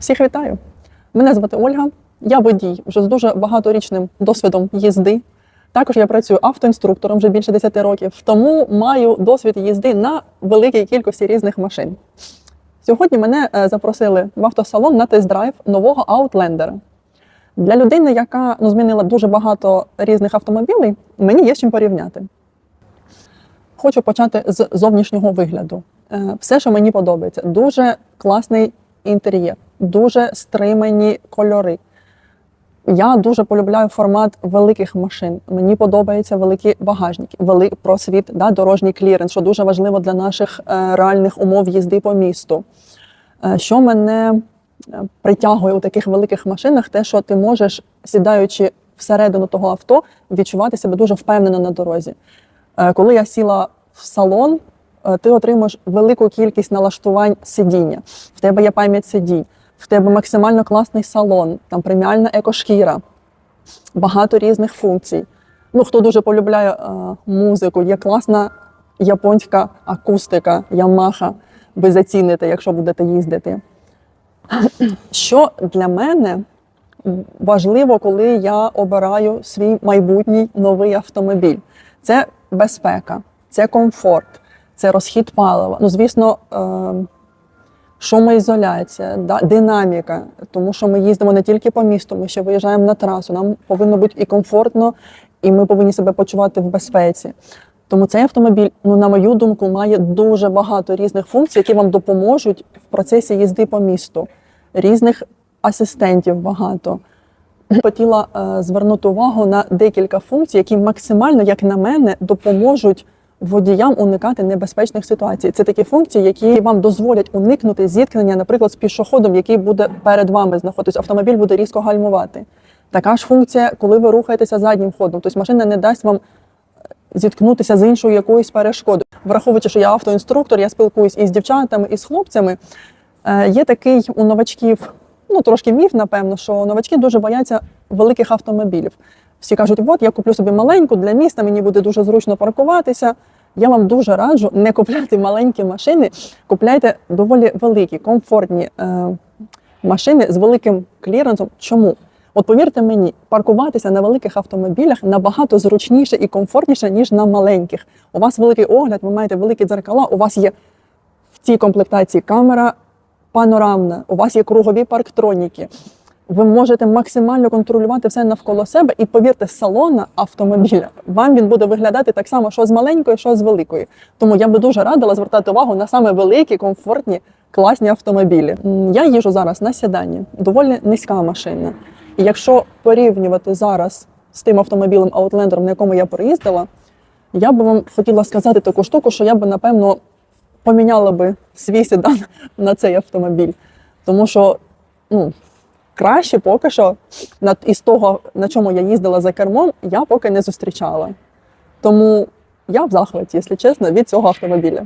Всіх вітаю! Мене звати Ольга. Я водій вже з дуже багаторічним досвідом їзди. Також я працюю автоінструктором вже більше 10 років, тому маю досвід їзди на великій кількості різних машин. Сьогодні мене е, запросили в автосалон на тест-драйв нового Outlander. Для людини, яка ну, змінила дуже багато різних автомобілів, мені є з чим порівняти. Хочу почати з зовнішнього вигляду. Е, Все, що мені подобається, дуже класний інтер'єр, дуже стримані кольори. Я дуже полюбляю формат великих машин. Мені подобаються великі багажники, великий просвіт, да, дорожній кліренс, що дуже важливо для наших е, реальних умов їзди по місту. Е, що мене е, притягує у таких великих машинах, те, що ти можеш, сідаючи всередину того авто, відчувати себе дуже впевнено на дорозі. Коли я сіла в салон, ти отримуєш велику кількість налаштувань сидіння. В тебе є пам'ять сидінь, в тебе максимально класний салон, там преміальна екошкіра, багато різних функцій. Ну, хто дуже полюбляє е, музику, є класна японська акустика, Ямаха. Ви заціните, якщо будете їздити. Що для мене важливо, коли я обираю свій майбутній новий автомобіль? Це безпека, це комфорт, це розхід палива. Ну, звісно, е, шумоізоляція, да, динаміка, тому що ми їздимо не тільки по місту, ми ще виїжджаємо на трасу. Нам повинно бути і комфортно, і ми повинні себе почувати в безпеці. Тому цей автомобіль, ну на мою думку, має дуже багато різних функцій, які вам допоможуть в процесі їзди по місту. Різних асистентів багато. Хотіла е, звернути увагу на декілька функцій, які максимально, як на мене, допоможуть водіям уникати небезпечних ситуацій. Це такі функції, які вам дозволять уникнути зіткнення, наприклад, з пішоходом, який буде перед вами знаходитися. Автомобіль буде різко гальмувати. Така ж функція, коли ви рухаєтеся заднім ходом. Тобто машина не дасть вам зіткнутися з іншою якоюсь перешкодою. Враховуючи, що я автоінструктор, я спілкуюсь із дівчатами, і з хлопцями. Е, Є такий у новачків, ну трошки міф, напевно, що новачки дуже бояться великих автомобілів. Всі кажуть, от я куплю собі маленьку для міста, мені буде дуже зручно паркуватися. Я вам дуже раджу не купляти маленькі машини, купляйте доволі великі, комфортні е, машини з великим кліренсом. Чому? От повірте мені, паркуватися на великих автомобілях набагато зручніше і комфортніше, ніж на маленьких. У вас великий огляд, ви маєте великі дзеркала, у вас є в цій комплектації камера панорамна, у вас є кругові парктроніки. Ви можете максимально контролювати все навколо себе, і повірте, салона автомобіля вам він буде виглядати так само, що з маленької, що з великої. Тому я би дуже радила звертати увагу на саме великі, комфортні, класні автомобілі. Я їжу зараз на сідані, доволі низька машина. І якщо порівнювати зараз з тим автомобілем Outlander, на якому я переїздила, я би вам хотіла сказати таку штуку, що я би напевно поміняла би свій седан на цей автомобіль. Тому що ну, краще поки що на, із того, на чому я їздила за кермом, я поки не зустрічала. Тому я в захваті, якщо чесно, від цього автомобіля.